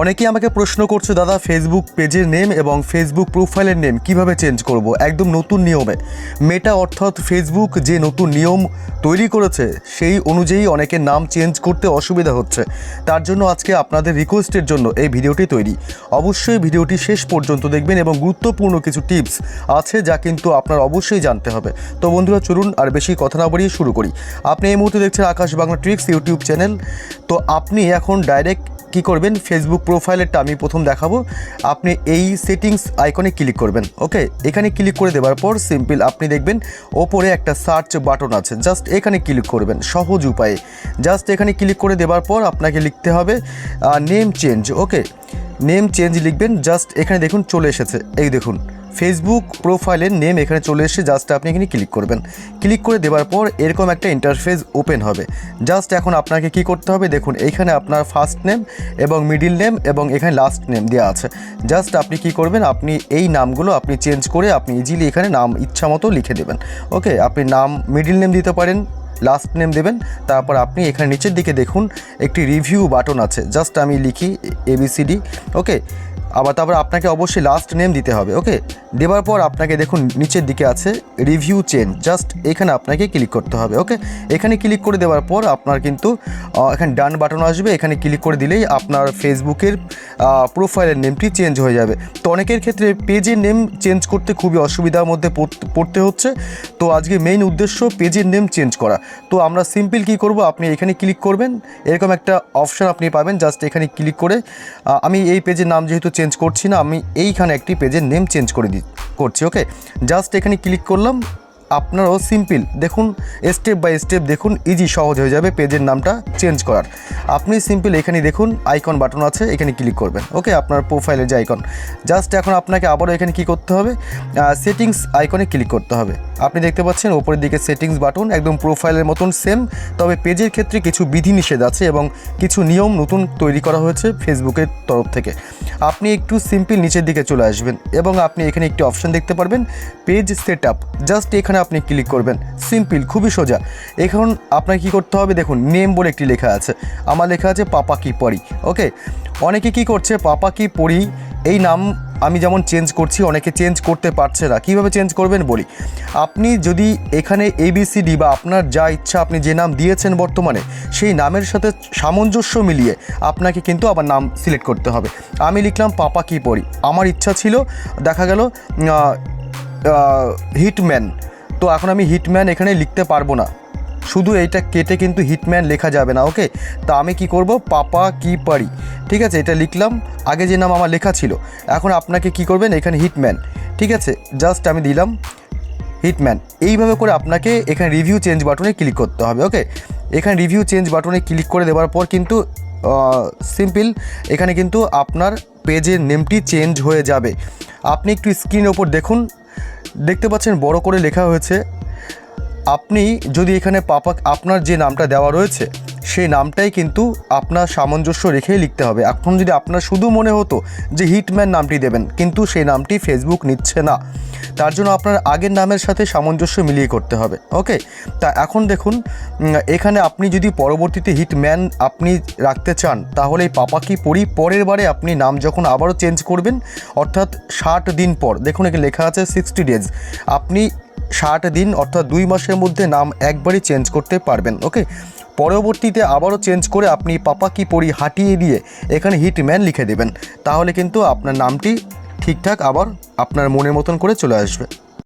অনেকেই আমাকে প্রশ্ন করছে, দাদা ফেসবুক পেজের নেম এবং ফেসবুক প্রোফাইলের নেম কীভাবে চেঞ্জ করব? একদম নতুন নিয়মে। মেটা অর্থাৎ ফেসবুক যে নতুন নিয়ম তৈরি করেছে, সেই অনুযায়ী অনেকের নাম চেঞ্জ করতে অসুবিধা হচ্ছে। তার জন্য আজকে আপনাদের রিকোয়েস্টের জন্য এই ভিডিওটি তৈরি। অবশ্যই ভিডিওটি শেষ পর্যন্ত দেখবেন এবং গুরুত্বপূর্ণ কিছু টিপস আছে যা কিন্তু আপনার অবশ্যই জানতে হবে। তো বন্ধুরা, চলুন আর বেশি কথা না বাড়িয়ে শুরু করি। আপনি এই মুহূর্তে দেখছেন Akash Bangla tricks YouTube channel তো আপনি এখন ডাইরেক্ট কি করবেন? ফেসবুক প্রোফাইলেরটা আমি প্রথম দেখাবো। আপনি এই সেটিংস আইকনে ক্লিক করবেন ওকে এখানে ক্লিক করে দেওয়ার পর সিম্পল আপনি দেখবেন ওপরে একটা সার্চ বাটন আছে। জাস্ট এখানে ক্লিক করবেন, সহজ উপায়ে। জাস্ট এখানে ক্লিক করে দেওয়ার পর আপনাকে লিখতে হবে name change okay name change লিখবেন জাস্ট এখানে দেখুন চলে এসেছে। এই দেখুন ফেসবুক প্রোফাইলের নেম এখানে চলে এসে জাস্ট আপনি এখানে ক্লিক করবেন। ক্লিক করে দেওয়ার পর এরকম একটা ইন্টারফেস ওপেন হবে। জাস্ট এখন আপনাকে কি করতে হবে, দেখুন এইখানে আপনার ফার্স্ট নেম এবং মিডিল নেম এবং এখানে লাস্ট নেম দেওয়া আছে। জাস্ট আপনি কি করবেন, আপনি এই নামগুলো আপনি চেঞ্জ করে আপনি ইজিলি এখানে নাম ইচ্ছা মতো লিখে দেবেন। ওকে আপনি নাম মিডিল নেম দিতে পারেন লাস্ট নেম দেবেন, তারপর আপনি এখানে নিচের দিকে দেখুন, একটি রিভিউ বাটন আছে। জাস্ট আমি লিখি এবিসিডি ওকে আবার তারপর আপনাকে অবশ্যই লাস্ট নেম দিতে হবে ওকে দেওয়ার পর আপনাকে দেখুন, নিচের দিকে আছে রিভিউ চেঞ্জ জাস্ট এখানে আপনাকে ক্লিক করতে হবে ওকে এখানে ক্লিক করে দেওয়ার পর আপনার কিন্তু এখানে ডান বাটন আসবে, এখানে ক্লিক করে দিলেই আপনার ফেসবুকের প্রোফাইলের নেমটি চেঞ্জ হয়ে যাবে। তো অনেকের ক্ষেত্রে পেজের নেম চেঞ্জ করতে খুবই অসুবিধার মধ্যে পড়তে- পড়তে হচ্ছে। তো আজকে মেইন উদ্দেশ্য পেজের নেম চেঞ্জ করা। তো আমরা সিম্পল কি করব? আপনি এখানে ক্লিক করবেন। এরকম একটা অপশন আপনি পাবেন জাস্ট এখানে ক্লিক করে আমি এই পেজের নাম যেহেতু চেঞ্জ করছি না, আমি এইখানে একটি পেজের নেম চেঞ্জ করে দি করছি ওকে জাস্ট এখানে ক্লিক করলাম আপনারও সিম্পল। দেখুন স্টেপ বাই স্টেপ দেখুন ইজি সহজ হয়ে যাবে পেজের নামটা চেঞ্জ করার। আপনি সিম্পল এখানে দেখুন আইকন বাটন আছে, এখানে ক্লিক করবেন। ওকে আপনার প্রোফাইলের যে আইকন জাস্ট এখন আপনাকে আবারও এখানে কি করতে হবে? সেটিংস আইকনে ক্লিক করতে হবে। আপনি দেখতে পাচ্ছেন ওপরের দিকে সেটিংস বাটন একদম প্রোফাইলের মতন সেম তবে পেজের ক্ষেত্রে কিছু বিধিনিষেধ আছে এবং কিছু নিয়ম নতুন তৈরি করা হয়েছে ফেসবুকের তরফ থেকে। আপনি একটু সিম্পল নিচের দিকে চলে আসবেন এবং আপনি এখানে একটি অপশন দেখতে পারবেন পেজ সেট আপ জাস্ট এখানে আপনি ক্লিক করবেন। সিম্পল খুবই সোজা। এখন আপনাকে কী করতে হবে? দেখুন নেম বলে একটি লেখা আছে। আমার লেখা আছে পাপা কি পড়ি ওকে অনেকে কি করছে? পাপা কি পড়ি এই নাম আমি যেমন চেঞ্জ করছি, অনেকে চেঞ্জ করতে পারছে না। কীভাবে চেঞ্জ করবেন? বলি। আপনি যদি এখানে এবিসিডি বা আপনার যা ইচ্ছা আপনি যে নাম দিয়েছেন বর্তমানে, সেই নামের সাথে সামঞ্জস্য মিলিয়ে আপনাকে কিন্তু আবার নাম সিলেক্ট করতে হবে। আমি লিখলাম পাপা কি পড়ি আমার ইচ্ছা ছিল, দেখা গেল হিটম্যান তো এখন আমি হিটম্যান এখানে লিখতে পারব না। শুধু এইটা কেটে কিন্তু হিটম্যান লেখা যাবে না ওকে তা আমি কি করব? পাপা কি পারি? ঠিক আছে, এটা লিখলাম। আগে যে নাম আমার লেখা ছিল, এখন আপনাকে কি করবেন? এখানে হিটম্যান ঠিক আছে? জাস্ট আমি দিলাম হিটম্যান এইভাবে করে আপনাকে এখানে রিভিউ চেঞ্জ বাটনে ক্লিক করতে হবে ওকে এখানে রিভিউ চেঞ্জ বাটনে ক্লিক করে দেওয়ার পর কিন্তু সিম্পল এখানে কিন্তু আপনার পেজের নেমটি চেঞ্জ হয়ে যাবে। আপনি একটু স্ক্রিনের ওপর দেখুন। দেখতে পাচ্ছেন বড় করে লেখা হয়েছে, আপনি যদি এখানে পাপা আপনার যে নামটা দেওয়া রয়েছে সেই নামটাই কিন্তু আপনার সামঞ্জস্য রেখেই লিখতে হবে। এখন যদি আপনার শুধু মনে হতো যে হিটম্যান নামটি দেবেন, কিন্তু সেই নামটি ফেসবুক নিচ্ছে না। তার জন্য আপনার আগের নামের সাথে সামঞ্জস্য মিলিয়ে করতে হবে ওকে তা এখন দেখুন এখানে আপনি যদি পরবর্তীতে হিটম্যান আপনি রাখতে চান, তাহলে এই পাপা কি পড়ি পরের বারে আপনি নাম যখন আবারও চেঞ্জ করবেন, অর্থাৎ ষাট দিন পর, দেখুন এখানে লেখা আছে সিক্সটি ডেজ আপনি ষাট দিন, অর্থাৎ দুই মাসের মধ্যে নাম একবারই চেঞ্জ করতে পারবেন ওকে পরবর্তীতে আবারও চেঞ্জ করে আপনি পাপা কি পড়ি হাঁটিয়ে দিয়ে এখানে হিটম্যান লিখে দেবেন। তাহলে কিন্তু আপনার নামটি ঠিকঠাক আবার আপনার মনের মতন করে চলে আসবে।